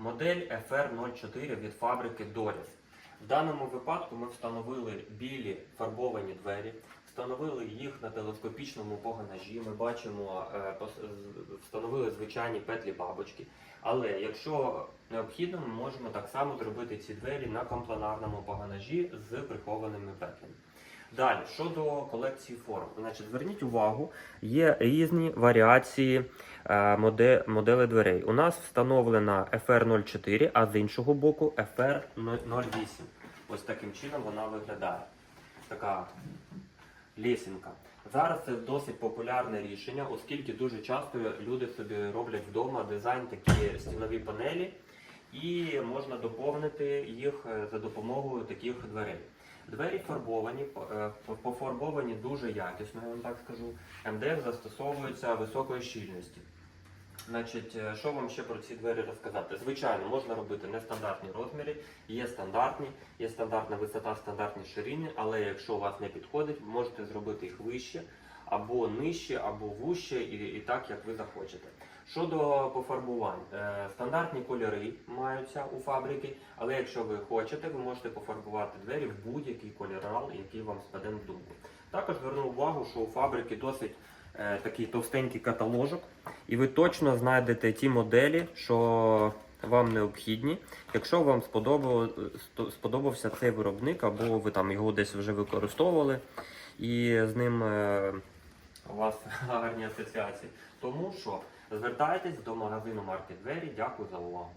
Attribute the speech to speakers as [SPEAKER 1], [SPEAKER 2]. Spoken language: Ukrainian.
[SPEAKER 1] Модель FR04 від фабрики Doris. В даному випадку ми встановили білі фарбовані двері, встановили їх на телескопічному погонажі. Ми бачимо, е, встановили звичайні петлі бабочки. Але якщо необхідно, ми можемо так само зробити ці двері на компланарному погонажі з прихованими петлями. Далі, щодо колекції форм, значить, зверніть увагу, є різні варіації модели дверей. У нас встановлена FR04, а з іншого боку FR08. Ось таким чином вона виглядає. Така лісінка. Зараз це досить популярне рішення, оскільки дуже часто люди собі роблять вдома дизайн такі стінові панелі, і можна доповнити їх е, за допомогою таких дверей. Двері фарбовані, е, пофарбовані дуже якісно, я вам так скажу. МДФ застосовується високої щільності. Значить, е, що вам ще про ці двері розказати? Звичайно, можна робити нестандартні розміри, є стандартні, є стандартна висота, стандартні ширини, але якщо у вас не підходить, можете зробити їх вище, або нижче, або вужче, і, і так, як ви захочете. Щодо пофарбувань, е, стандартні кольори маються у фабрики, але якщо ви хочете, ви можете пофарбувати двері в будь-який кольорал, який вам спаде на думку. Також зверну увагу, що у фабрики досить е, такий товстенький каталожок, і ви точно знайдете ті моделі, що вам необхідні. Якщо вам сподобався цей виробник, або ви там його десь вже використовували, і з ним е, у вас гарні асоціації. Тому що звертайтесь до магазину марки Двері. Дякую за увагу.